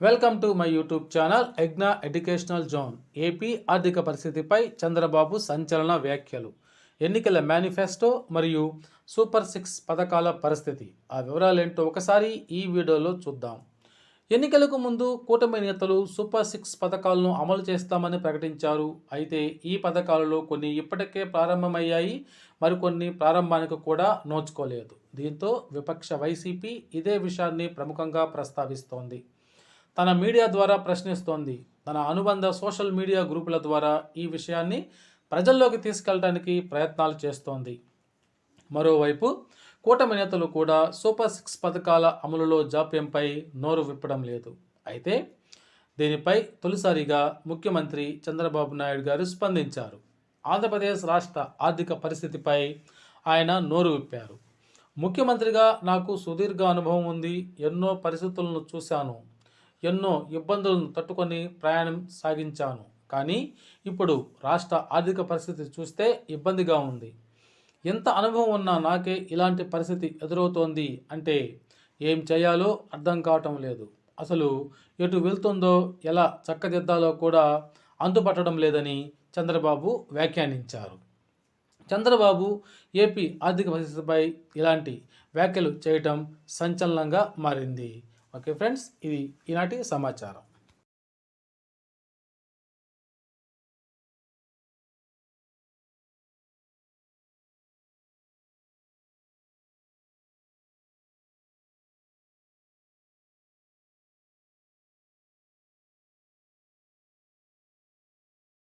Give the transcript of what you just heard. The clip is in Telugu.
Welcome to my YouTube channel ఎగ్నా educational zone AP ఆర్థిక పరిస్థితిపై చంద్రబాబు సంచలన వ్యాఖ్యలు. ఎన్నికల మేనిఫెస్టో మరియు సూపర్ సిక్స్ పథకాల పరిస్థితి. ఆ వివరాలేంటో ఒకసారి ఈ వీడియోలో చూద్దాం. ఎన్నికలకు ముందు కూటమి నేతలు సూపర్ సిక్స్ పథకాలను అమలు చేస్తామని ప్రకటించారు. అయితే ఈ పథకాలలో కొన్ని ఇప్పటికే ప్రారంభమయ్యాయి మరికొన్ని ప్రారంభానికి కూడా నోచుకోలేదు. దీంతో విపక్ష వైసీపీ ఇదే విషయాన్ని ప్రముఖంగా ప్రస్తావిస్తోంది. తన మీడియా ద్వారా ప్రశ్నిస్తోంది. తన అనుబంధ సోషల్ మీడియా గ్రూపుల ద్వారా ఈ విషయాన్ని ప్రజల్లోకి తీసుకెళ్ళడానికి ప్రయత్నాలు చేస్తోంది. మరోవైపు కూటమి నేతలు కూడా సూపర్ సిక్స్ పథకాల అమలులో జాప్యంపై నోరు విప్పడం లేదు. అయితే దీనిపై తొలిసారిగా ముఖ్యమంత్రి చంద్రబాబు నాయుడు గారు స్పందించారు. ఆంధ్రప్రదేశ్ రాష్ట్ర ఆర్థిక పరిస్థితిపై ఆయన నోరు విప్పారు. ముఖ్యమంత్రిగా నాకు సుదీర్ఘ అనుభవం ఉంది. ఎన్నో పరిస్థితులను చూశాను. ఎన్నో ఇబ్బందులను తట్టుకొని ప్రయాణం సాగించాను. కానీ ఇప్పుడు రాష్ట్ర ఆర్థిక పరిస్థితి చూస్తే ఇబ్బందిగా ఉంది. ఎంత అనుభవం ఉన్నా నాకే ఇలాంటి పరిస్థితి ఎదురవుతోంది అంటే ఏం చేయాలో అర్థం కావటం లేదు. అసలు ఎటు వెళ్తుందో ఎలా చక్కదిద్దాలో కూడా అంతుపట్టడం లేదని చంద్రబాబు వ్యాఖ్యానించారు. చంద్రబాబు ఏపీ ఆర్థిక పరిస్థితిపై ఇలాంటి వ్యాఖ్యలు చేయటం సంచలనంగా మారింది. ఓకే ఫ్రెండ్స్ ఇది ఈనాటి సమాచారం.